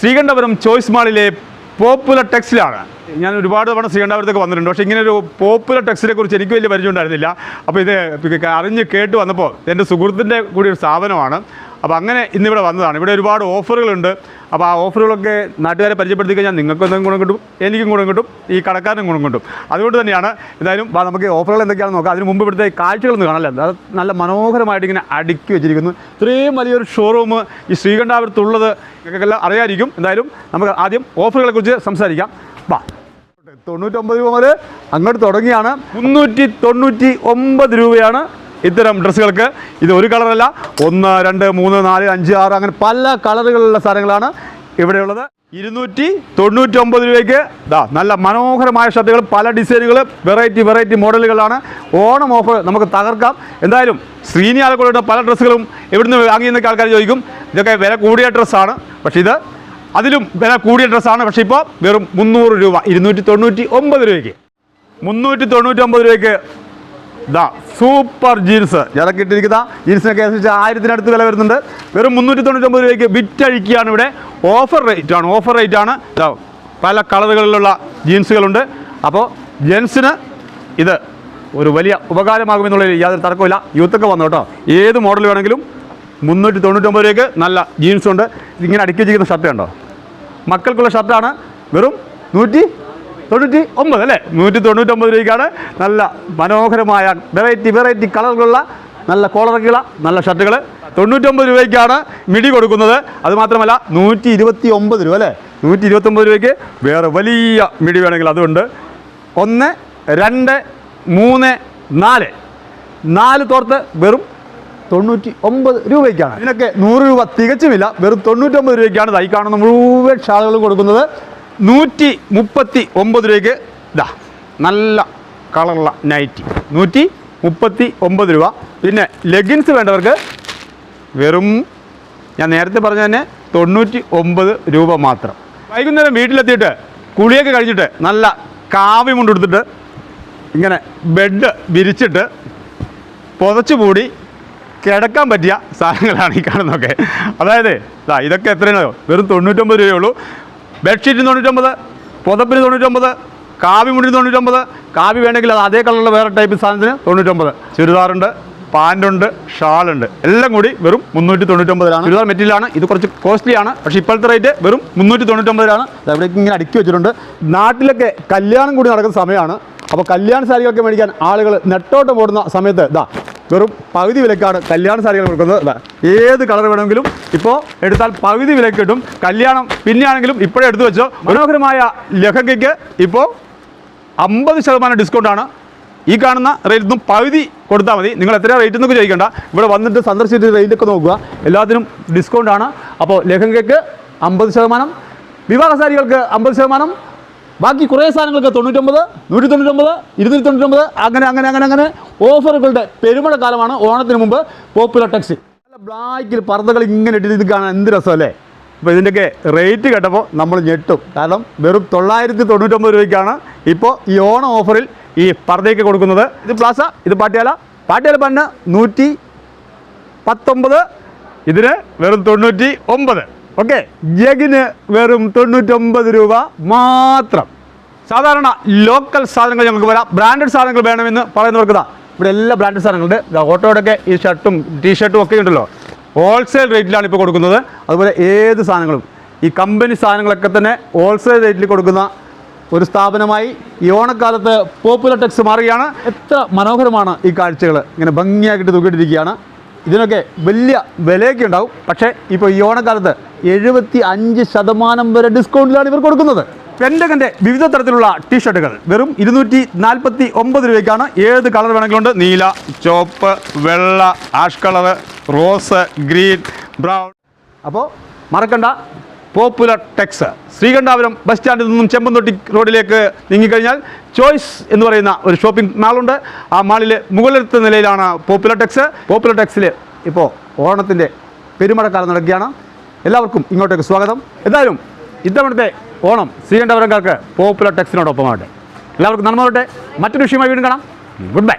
Sreekandapuram choice മാളിലെ popular ടെക്സ്റ്റിലാണ്. ഞാൻ ഒരുപാട് തവണ ശ്രീകണ്ഠപുരത്തേക്ക് വന്നിട്ടുണ്ട്. പക്ഷേ ഇങ്ങനെ ഒരു പോപ്പുലർ ടെക്സ്റ്റിനെ കുറിച്ച് എനിക്ക് വലിയ പരിചയം ഉണ്ടായിരുന്നില്ല. അപ്പോൾ ഇത് അറിഞ്ഞ് കേട്ട് വന്നപ്പോൾ എന്റെ സുഹൃത്തിന്റെ കൂടി ഒരു സ്ഥാപനമാണ്. അപ്പോൾ അങ്ങനെ ഇന്നിവിടെ വന്നതാണ്. ഇവിടെ ഒരുപാട് ഓഫറുകളുണ്ട്. അപ്പോൾ ആ ഓഫറുകളൊക്കെ നാട്ടുകാരെ പരിചയപ്പെടുത്തി കഴിഞ്ഞാൽ നിങ്ങൾക്കും ഗുണം കിട്ടും എനിക്കും ഗുണം കിട്ടും ഈ കടക്കാരനും ഗുണം കിട്ടും. അതുകൊണ്ട് തന്നെയാണ് എന്തായാലും നമുക്ക് ഓഫറുകൾ എന്തൊക്കെയാണെന്ന് നോക്കാം. അതിന് മുമ്പ് ഇവിടുത്തെ കാഴ്ചകളൊന്നും കാണാമല്ലോ അത് നല്ല മനോഹരമായിട്ട് ഇങ്ങനെ അടുക്കി വെച്ചിരിക്കുന്നു. ഇത്രയും വലിയൊരു ഷോറൂം ഈ ശ്രീകണ്ഠാപുരത്തുള്ളത് നിങ്ങൾക്കെല്ലാം അറിയായിരിക്കും. എന്തായാലും നമുക്ക് ആദ്യം ഓഫറുകളെ കുറിച്ച് സംസാരിക്കാം. വാ. തൊണ്ണൂറ്റൊമ്പത് രൂപ മുതൽ അങ്ങോട്ട് തുടങ്ങിയാണ്. മുന്നൂറ്റി തൊണ്ണൂറ്റി ഒമ്പത് രൂപയാണ് ഇത്തരം ഡ്രസ്സുകൾക്ക് ഇത് ഒരു കളറല്ല. ഒന്ന് രണ്ട് മൂന്ന് നാല് അഞ്ച് ആറ് അങ്ങനെ പല കളറുകളിലുള്ള സാധനങ്ങളാണ് ഇവിടെയുള്ളത്. ഇരുന്നൂറ്റി തൊണ്ണൂറ്റി ഒമ്പത് രൂപയ്ക്ക് ദാ നല്ല മനോഹരമായ ഷർട്ടുകൾ പല ഡിസൈനുകൾ വെറൈറ്റി വെറൈറ്റി മോഡലുകളാണ്. ഓണം ഓഫർ നമുക്ക് തകർക്കാം. എന്തായാലും ശ്രീനി ആലക്കുഴയുടെ പല ഡ്രസ്സുകളും ഇവിടുന്ന് വാങ്ങിയെന്നൊക്കെ ആൾക്കാർ ചോദിക്കും. ഇതൊക്കെ വില കൂടിയ ഡ്രസ്സാണ്. പക്ഷേ ഇത് അതിലും വില കൂടിയ ഡ്രസ്സാണ്. പക്ഷേ ഇപ്പോൾ വെറും മുന്നൂറ് രൂപ ഇരുന്നൂറ്റി തൊണ്ണൂറ്റി ഒമ്പത് രൂപയ്ക്ക്. മുന്നൂറ്റി തൊണ്ണൂറ്റി ഒമ്പത് രൂപയ്ക്ക് ദാ സൂപ്പർ ജീൻസ്. ഇതൊക്കെ ഇട്ടിരിക്കുന്ന ജീൻസിനൊക്കെ ഏകദേശം ആയിരത്തിനടുത്ത് വില വരുന്നുണ്ട്. വെറും മുന്നൂറ്റി തൊണ്ണൂറ്റൊമ്പത് രൂപയ്ക്ക് വിറ്റഴിക്കുകയാണ് ഇവിടെ. ഓഫർ റേറ്റ് ആണ് ഓഫർ റേറ്റ് ആണ്. പല കളറുകളിലുള്ള ജീൻസുകളുണ്ട്. അപ്പോൾ ജെൻസിന് ഇത് ഒരു വലിയ ഉപകാരമാകുമെന്നുള്ളതിൽ യാതൊരു തർക്കമില്ല യൂത്തൊക്കെ വന്നു കേട്ടോ. ഏത് മോഡൽ വേണമെങ്കിലും മുന്നൂറ്റി തൊണ്ണൂറ്റൊമ്പത് രൂപയ്ക്ക് നല്ല ജീൻസുണ്ട്. ഇങ്ങനെ അടുക്കി വെച്ചിരിക്കുന്ന ഷർട്ട് കണ്ടോ? മക്കൾക്കുള്ള ഷർട്ടാണ്. വെറും നൂറ്റി തൊണ്ണൂറ്റി ഒമ്പത് അല്ലേ? നൂറ്റി തൊണ്ണൂറ്റൊമ്പത് രൂപയ്ക്കാണ് നല്ല മനോഹരമായ വെറൈറ്റി വെറൈറ്റി കളറുകളുള്ള നല്ല കോളറുകള നല്ല ഷർട്ടുകൾ തൊണ്ണൂറ്റൊമ്പത് രൂപയ്ക്കാണ് മിടി കൊടുക്കുന്നത്. അത് മാത്രമല്ല നൂറ്റി ഇരുപത്തി ഒമ്പത് രൂപ അല്ലേ? നൂറ്റി ഇരുപത്തൊമ്പത് രൂപയ്ക്ക് വേറെ വലിയ മിടി വേണമെങ്കിൽ അതുണ്ട്. ഒന്ന് രണ്ട് മൂന്ന് നാല്. നാല് തോർത്ത് വെറും തൊണ്ണൂറ്റി ഒമ്പത് രൂപയ്ക്കാണ്. ഇതിനൊക്കെ നൂറ് രൂപ തികച്ചുമില്ല വെറും തൊണ്ണൂറ്റൊമ്പത് രൂപയ്ക്കാണ് തൈ മുഴുവൻ ഷാളുകൾ കൊടുക്കുന്നത്. നൂറ്റി മുപ്പത്തി ഒമ്പത് രൂപയ്ക്ക് ഇതാ നല്ല കളറുള്ള നൈറ്റി. നൂറ്റി മുപ്പത്തി ഒമ്പത് രൂപ. പിന്നെ ലെഗിൻസ് വേണ്ടവർക്ക് വെറും ഞാൻ നേരത്തെ പറഞ്ഞ തന്നെ തൊണ്ണൂറ്റി ഒമ്പത് രൂപ മാത്രം. വൈകുന്നേരം വീട്ടിലെത്തിയിട്ട് കുളിയൊക്കെ കഴിഞ്ഞിട്ട് നല്ല കാവ്യം കൊണ്ടെടുത്തിട്ട് ഇങ്ങനെ ബെഡ് വിരിച്ചിട്ട് പുതച്ചു കൂടി കിടക്കാൻ പറ്റിയ സാധനങ്ങളാണ് ഈ കാണുന്നതൊക്കെ. അതായത് ഇതൊക്കെ എത്രയാണോ? വെറും തൊണ്ണൂറ്റൊമ്പത് രൂപയേ ഉള്ളൂ. ബെഡ്ഷീറ്റിന് തൊണ്ണൂറ്റൊമ്പത് പുതപ്പിന് തൊണ്ണൂറ്റൊമ്പത് കാവി മുണ്ടിന് തൊണ്ണൂറ്റൊമ്പത് കാവി വേണമെങ്കിൽ അത് അതേ കളറിലുള്ള വേറെ ടൈപ്പ് സാധനത്തിന് തൊണ്ണൂറ്റൊമ്പത്. ചുരിദാറുണ്ട് പാന്റുണ്ട് ഷാളുണ്ട്. എല്ലാം കൂടി വെറും മുന്നൂറ്റി തൊണ്ണൂറ്റൊമ്പതിലാണ് ചുരിദാർ മെറ്റീരിയലാണ്. ഇത് കുറച്ച് കോസ്റ്റ്ലിയാണ് പക്ഷേ ഇപ്പോഴത്തെ റേറ്റ് വെറും മുന്നൂറ്റി തൊണ്ണൂറ്റൊമ്പതിലാണ് അവിടേക്ക് ഇങ്ങനെ അടുക്കി വെച്ചിട്ടുണ്ട്. നാട്ടിലൊക്കെ കല്യാണം കൂടി നടക്കുന്ന സമയമാണ്. അപ്പോൾ കല്യാണ സാരികളൊക്കെ മേടിക്കാൻ ആളുകൾ നെട്ടോട്ടം ഓടുന്ന സമയത്ത് ഇതാ വെറും പകുതി വിലക്കാണ് കല്യാണ സാരികൾ കൊടുക്കുന്നത്. ഏത് കളർ വേണമെങ്കിലും ഇപ്പോൾ എടുത്താൽ പകുതി വില കിട്ടും കല്യാണം പിന്നെയാണെങ്കിലും ഇപ്പോഴേ എടുത്തു വെച്ചോ. മനോഹരമായ ലഹങ്കയ്ക്ക് ഇപ്പോൾ അമ്പത് ശതമാനം ഡിസ്കൗണ്ടാണ് ഈ കാണുന്ന റേറ്റിൽ നിന്നും പകുതി കൊടുത്താൽ മതി. നിങ്ങൾ എത്ര റേറ്റ് എന്നൊക്കെ ചോദിക്കണ്ട. ഇവിടെ വന്നിട്ട് സന്ദർശിച്ചിട്ട് റേറ്റൊക്കെ നോക്കുക. എല്ലാത്തിനും ഡിസ്കൗണ്ടാണ് അപ്പോൾ ലഹങ്കയ്ക്ക് അമ്പത് ശതമാനം വിവാഹ സാരികൾക്ക് അമ്പത് ശതമാനം ബാക്കി കുറേ സാധനങ്ങൾക്ക് തൊണ്ണൂറ്റൊമ്പത് നൂറ്റി തൊണ്ണൂറ്റൊമ്പത് ഇരുന്നൂറ്റി തൊണ്ണൂറ്റൊമ്പത് അങ്ങനെ അങ്ങനെ അങ്ങനെ അങ്ങനെ ഓഫറുകളുടെ പെരുമഴ കാലമാണ് ഓണത്തിന് മുമ്പ് പോപ്പുലർ ടാക്സി നല്ല ബ്ലാക്കിൽ പർദ്ദകൾ ഇങ്ങനെ ഇട്ടിട്ട് ഇത് കാണാൻ എന്ത് രസമല്ലേ? അപ്പോൾ ഇതിന്റെയൊക്കെ റേറ്റ് കേട്ടപ്പോൾ നമ്മൾ ഞെട്ടും. കാരണം വെറും തൊള്ളായിരത്തി തൊണ്ണൂറ്റൊമ്പത് രൂപയ്ക്കാണ് ഇപ്പോൾ ഈ ഓണം ഓഫറിൽ ഈ പർദ്ദയൊക്കെ കൊടുക്കുന്നത്. ഇത് പ്ലാസ ഇത് പാട്ടിയാല. പാട്ടിയാല പന്ന നൂറ്റി പത്തൊമ്പത് ഇതിന് വെറും തൊണ്ണൂറ്റി ഒമ്പത് ഓക്കെ ജഗിന് വെറും തൊണ്ണൂറ്റൊമ്പത് രൂപ മാത്രം. സാധാരണ ലോക്കൽ സാധനങ്ങൾ ഞങ്ങൾക്ക് വരാം. ബ്രാൻഡഡ് സാധനങ്ങൾ വേണമെന്ന് പറയുന്നവർക്ക് ഇതാ ഇവിടെ എല്ലാ ബ്രാൻഡ് സാധനങ്ങളുണ്ട്. ഓട്ടോയുടെയൊക്കെ ഈ ഷർട്ടും ടീഷർട്ടും ഒക്കെ ഉണ്ടല്ലോ. ഹോൾസെയിൽ റേറ്റിലാണ് ഇപ്പോൾ കൊടുക്കുന്നത്. അതുപോലെ ഏത് സാധനങ്ങളും. ഈ കമ്പനി സാധനങ്ങളൊക്കെ തന്നെ ഹോൾസെയിൽ റേറ്റിൽ കൊടുക്കുന്ന ഒരു സ്ഥാപനമായി ഈ ഓണക്കാലത്ത് പോപ്പുലർ ടെക്സ് മാറുകയാണ്. എത്ര മനോഹരമാണ് ഈ കാഴ്ചകൾ. ഇങ്ങനെ ഭംഗിയാക്കിയിട്ട് തൂക്കിയിട്ടിരിക്കുകയാണ്. ഇതിനൊക്കെ വലിയ വിലയൊക്കെ ഉണ്ടാവും. പക്ഷേ ഇപ്പോൾ ഈ ഓണക്കാലത്ത് എഴുപത്തി അഞ്ച് ശതമാനം വരെ ഡിസ്കൗണ്ടിലാണ് ഇവർ കൊടുക്കുന്നത്. പെൻഡകന്റെ വിവിധ തരത്തിലുള്ള ടീഷർട്ടുകൾ. വെറും ഇരുന്നൂറ്റി നാൽപ്പത്തി ഒമ്പത് രൂപയ്ക്കാണ് ഏത് കളർ വേണമെങ്കിലും ഉണ്ട് നീല ചുവപ്പ് വെള്ള ash colour rose green brown. അപ്പോൾ മറക്കണ്ട പോപ്പുലർ ടെക്സ്. ശ്രീകണ്ഠാപുരം ബസ് സ്റ്റാൻഡിൽ നിന്നും ചെമ്പന്തൊട്ടി റോഡിലേക്ക് നീങ്ങിക്കഴിഞ്ഞാൽ ചോയ്സ് എന്ന് പറയുന്ന ഒരു ഷോപ്പിംഗ് മാളുണ്ട്. ആ മാളിൽ മുകളിലത്തെ നിലയിലാണ് പോപ്പുലർ ടെക്സ്. പോപ്പുലർ ടെക്സിൽ ഇപ്പോൾ ഓണത്തിന്റെ പെരുമഴക്കാലം നടക്കുകയാണ്. എല്ലാവർക്കും ഇങ്ങോട്ടേക്ക് സ്വാഗതം. എന്തായാലും ഇത്തവണത്തെ ഓണം ശ്രീകണ്ഠാപുരംകാർക്ക് പോപ്പുലർ ടെക്സിനോടൊപ്പമാവട്ടെ എല്ലാവർക്കും നന്മ മറ്റൊരു വിഷയമായി വീണ്ടും കാണാം. Good bye